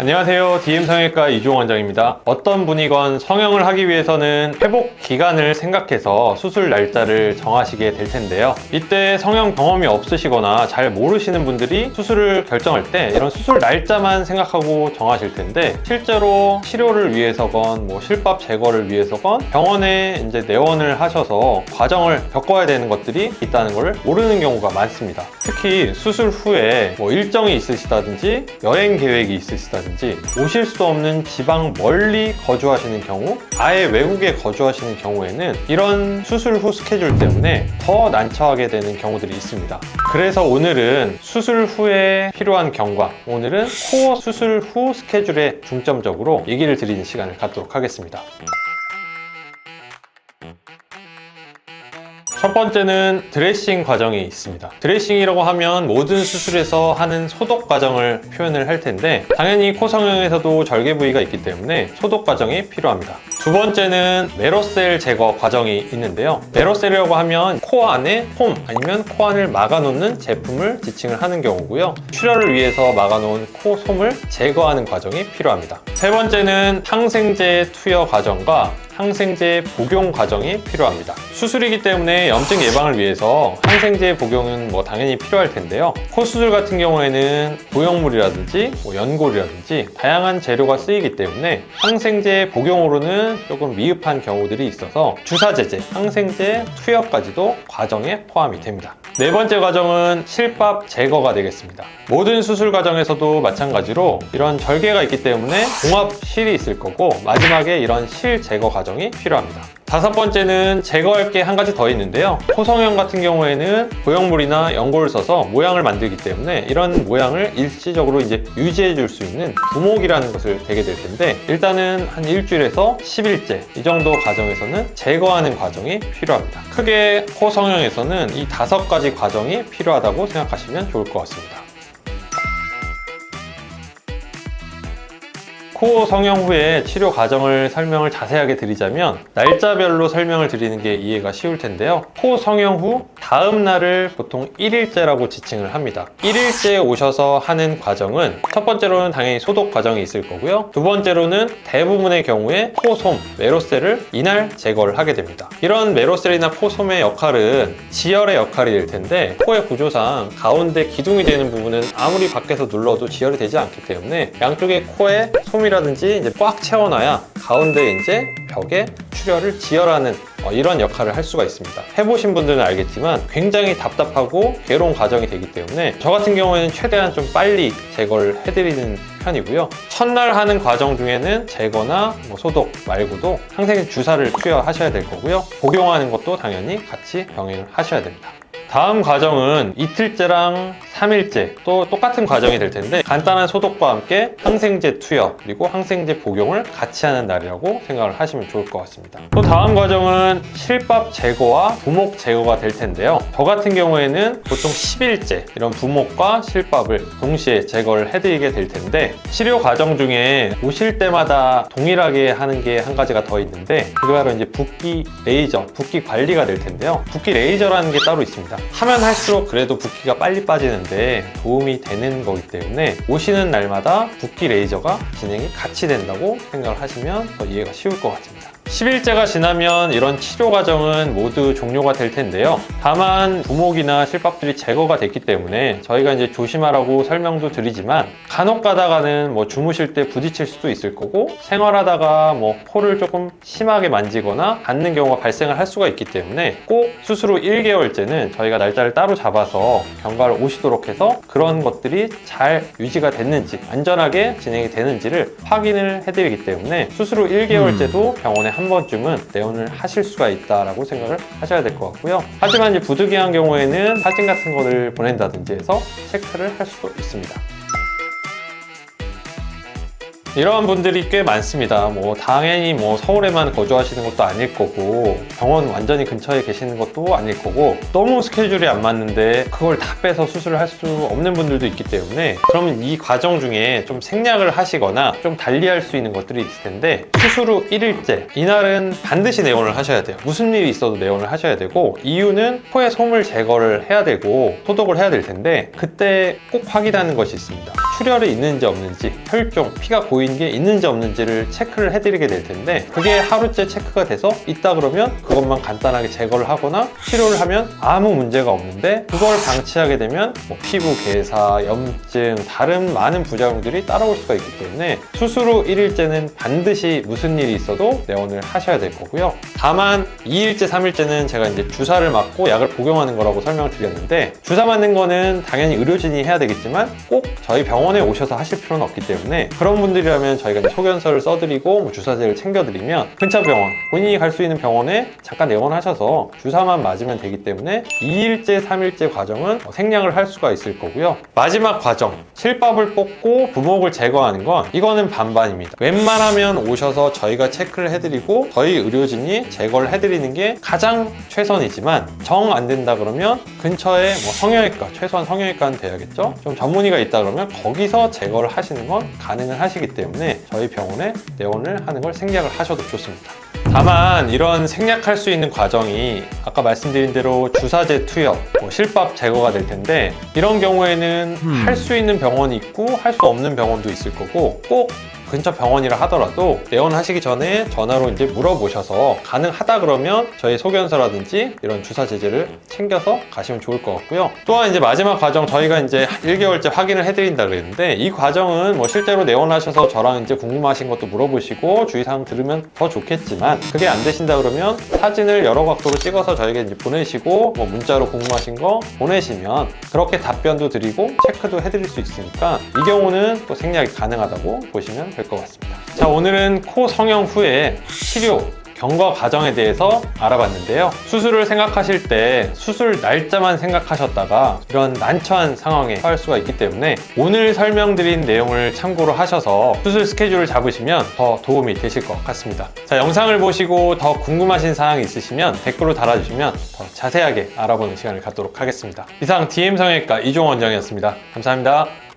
안녕하세요. DM 성형외과 이종 원장입니다. 어떤 분이건 성형을 하기 위해서는 회복 기간을 생각해서 수술 날짜를 정하시게 될 텐데요. 이때 성형 경험이 없으시거나 잘 모르시는 분들이 수술을 결정할 때 이런 수술 날짜만 생각하고 정하실 텐데 실제로 치료를 위해서건 뭐 실밥 제거를 위해서건 병원에 이제 내원을 하셔서 과정을 겪어야 되는 것들이 있다는 걸 모르는 경우가 많습니다. 특히 수술 후에 뭐 일정이 있으시다든지 여행 계획이 있으시다든지 오실 수 없는 지방 멀리 거주하시는 경우 아예 외국에 거주하시는 경우에는 이런 수술 후 스케줄 때문에 더 난처하게 되는 경우들이 있습니다. 그래서 오늘은 수술 후에 필요한 경과 오늘은 코어 수술 후 스케줄에 중점적으로 얘기를 드리는 시간을 갖도록 하겠습니다. 첫 번째는 드레싱 과정이 있습니다. 드레싱이라고 하면 모든 수술에서 하는 소독 과정을 표현을 할 텐데 당연히 코 성형에서도 절개 부위가 있기 때문에 소독 과정이 필요합니다. 두 번째는 메로셀 제거 과정이 있는데요. 메로셀이라고 하면 코 안에 폼 아니면 코 안을 막아놓는 제품을 지칭을 하는 경우고요. 출혈을 위해서 막아놓은 코 솜을 제거하는 과정이 필요합니다. 세 번째는 항생제 투여 과정과 항생제 복용 과정이 필요합니다. 수술이기 때문에 염증 예방을 위해서 항생제 복용은 뭐 당연히 필요할 텐데요. 코 수술 같은 경우에는 보형물이라든지 뭐 연골이라든지 다양한 재료가 쓰이기 때문에 항생제 복용으로는 조금 미흡한 경우들이 있어서 주사제제, 항생제 투여까지도 과정에 포함이 됩니다. 네 번째 과정은 실밥 제거가 되겠습니다. 모든 수술 과정에서도 마찬가지로 이런 절개가 있기 때문에 종합 실이 있을 거고 마지막에 이런 실 제거 과정이 필요합니다. 다섯 번째는 제거할 게 한 가지 더 있는데요. 코성형 같은 경우에는 보형물이나 연골을 써서 모양을 만들기 때문에 이런 모양을 일시적으로 이제 유지해 줄 수 있는 부목이라는 것을 되게 될 텐데 일단은 한 일주일에서 10일째 이 정도 과정에서는 제거하는 과정이 필요합니다. 크게 코성형에서는 이 다섯 가지 과정이 필요하다고 생각하시면 좋을 것 같습니다. 코 성형 후에 치료 과정을 설명을 자세하게 드리자면 날짜별로 설명을 드리는 게 이해가 쉬울 텐데요. 코 성형 후 다음 날을 보통 1일째라고 지칭을 합니다. 1일째 오셔서 하는 과정은 첫 번째로는 당연히 소독 과정이 있을 거고요. 두 번째로는 대부분의 경우에 코솜, 메로셀을 이날 제거를 하게 됩니다. 이런 메로셀이나 코솜의 역할은 지혈의 역할이 될 텐데 코의 구조상 가운데 기둥이 되는 부분은 아무리 밖에서 눌러도 지혈이 되지 않기 때문에 양쪽에 코에 솜이 라든지 이제 꽉 채워놔야 가운데 이제 벽에 출혈을 지혈하는 어, 이런 역할을 할 수가 있습니다. 해보신 분들은 알겠지만 굉장히 답답하고 괴로운 과정이 되기 때문에 저 같은 경우에는 최대한 좀 빨리 제거를 해드리는 편이고요. 첫날 하는 과정 중에는 제거나 뭐 소독 말고도 항생 주사를 투여하셔야 될 거고요. 복용하는 것도 당연히 같이 병행을 하셔야 됩니다. 다음 과정은 이틀째랑 3일째 또 똑같은 과정이 될 텐데 간단한 소독과 함께 항생제 투여 그리고 항생제 복용을 같이 하는 날이라고 생각을 하시면 좋을 것 같습니다. 또 다음 과정은 실밥 제거와 부목 제거가 될 텐데요. 저 같은 경우에는 보통 10일째 이런 부목과 실밥을 동시에 제거를 해드리게 될 텐데 치료 과정 중에 오실 때마다 동일하게 하는 게 한 가지가 더 있는데 그게 바로 이제 붓기 레이저, 붓기 관리가 될 텐데요. 붓기 레이저라는 게 따로 있습니다. 하면 할수록 그래도 붓기가 빨리 빠지는데 도움이 되는 거기 때문에 오시는 날마다 붓기 레이저가 진행이 같이 된다고 생각을 하시면 더 이해가 쉬울 것 같습니다. 10일째가 지나면 이런 치료 과정은 모두 종료가 될 텐데요. 다만 부목이나 실밥들이 제거가 됐기 때문에 저희가 이제 조심하라고 설명도 드리지만 간혹 가다가는 뭐 주무실 때 부딪힐 수도 있을 거고 생활하다가 뭐 코를 조금 심하게 만지거나 닿는 경우가 발생을 할 수가 있기 때문에 꼭 수술 후 1개월째는 저희가 날짜를 따로 잡아서 경과를 오시도록 해서 그런 것들이 잘 유지가 됐는지 안전하게 진행이 되는지를 확인을 해드리기 때문에 수술 후 1개월째도 병원에 한 번쯤은 내원을 하실 수가 있다라고 생각을 하셔야 될 것 같고요. 하지만 이제 부득이한 경우에는 사진 같은 거를 보낸다든지 해서 체크를 할 수도 있습니다. 이런 분들이 꽤 많습니다. 뭐 당연히 뭐 서울에만 거주하시는 것도 아닐 거고 병원 완전히 근처에 계시는 것도 아닐 거고 너무 스케줄이 안 맞는데 그걸 다 빼서 수술을 할 수 없는 분들도 있기 때문에 그러면 이 과정 중에 좀 생략을 하시거나 좀 달리할 수 있는 것들이 있을 텐데 수술 후 1일째 이날은 반드시 내원을 하셔야 돼요. 무슨 일이 있어도 내원을 하셔야 되고 이유는 코의 솜을 제거를 해야 되고 소독을 해야 될 텐데 그때 꼭 확인하는 것이 있습니다. 출혈이 있는지 없는지 혈종, 피가 고 인게 있는지 없는지를 체크를 해드리게 될 텐데 그게 하루째 체크가 돼서 있다 그러면 그것만 간단하게 제거를 하거나 치료를 하면 아무 문제가 없는데 그걸 방치하게 되면 뭐 피부 개사, 염증, 다른 많은 부작용들이 따라올 수가 있기 때문에 수술 후 1일째는 반드시 무슨 일이 있어도 내원을 하셔야 될 거고요. 다만 2일째, 3일째는 제가 이제 주사를 맞고 약을 복용하는 거라고 설명을 드렸는데 주사 맞는 거는 당연히 의료진이 해야 되겠지만 꼭 저희 병원에 오셔서 하실 필요는 없기 때문에 그런 분들이 라면 저희가 소견서를 써드리고 뭐 주사제를 챙겨드리면 근처 병원, 본인이 갈 수 있는 병원에 잠깐 내원하셔서 주사만 맞으면 되기 때문에 2일째, 3일째 과정은 생략을 할 수가 있을 거고요. 마지막 과정, 실밥을 뽑고 부목을 제거하는 건 이거는 반반입니다. 웬만하면 오셔서 저희가 체크를 해드리고 저희 의료진이 제거를 해드리는 게 가장 최선이지만 정 안 된다 그러면 근처에 뭐 성형외과, 최소한 성형외과는 돼야겠죠? 좀 전문의가 있다 그러면 거기서 제거를 하시는 건 가능은 하시기 때문에 저희 병원에 내원을 하는 걸 생략을 하셔도 좋습니다. 다만 이런 생략할 수 있는 과정이 아까 말씀드린 대로 주사제 투여, 뭐 실밥 제거가 될 텐데 이런 경우에는 할 수 있는 병원이 있고 할 수 없는 병원도 있을 거고 꼭 근처 병원이라 하더라도 내원하시기 전에 전화로 이제 물어보셔서 가능하다 그러면 저희 소견서라든지 이런 주사 제제를 챙겨서 가시면 좋을 것 같고요. 또한 이제 마지막 과정 저희가 이제 1개월째 확인을 해드린다 그랬는데 이 과정은 뭐 실제로 내원하셔서 저랑 이제 궁금하신 것도 물어보시고 주의사항 들으면 더 좋겠지만 그게 안 되신다 그러면 사진을 여러 각도로 찍어서 저에게 이제 보내시고 뭐 문자로 궁금하신 거 보내시면 그렇게 답변도 드리고 체크도 해드릴 수 있으니까 이 경우는 또 생략이 가능하다고 보시면 될 것 같습니다. 자 오늘은 코 성형 후에 치료 경과 과정에 대해서 알아봤는데요. 수술을 생각하실 때 수술 날짜만 생각하셨다가 이런 난처한 상황에 처할 수가 있기 때문에 오늘 설명드린 내용을 참고로 하셔서 수술 스케줄을 잡으시면 더 도움이 되실 것 같습니다. 자, 영상을 보시고 더 궁금하신 사항이 있으시면 댓글로 달아주시면 더 자세하게 알아보는 시간을 갖도록 하겠습니다. 이상 DM 성형외과 이종원장이었습니다. 감사합니다.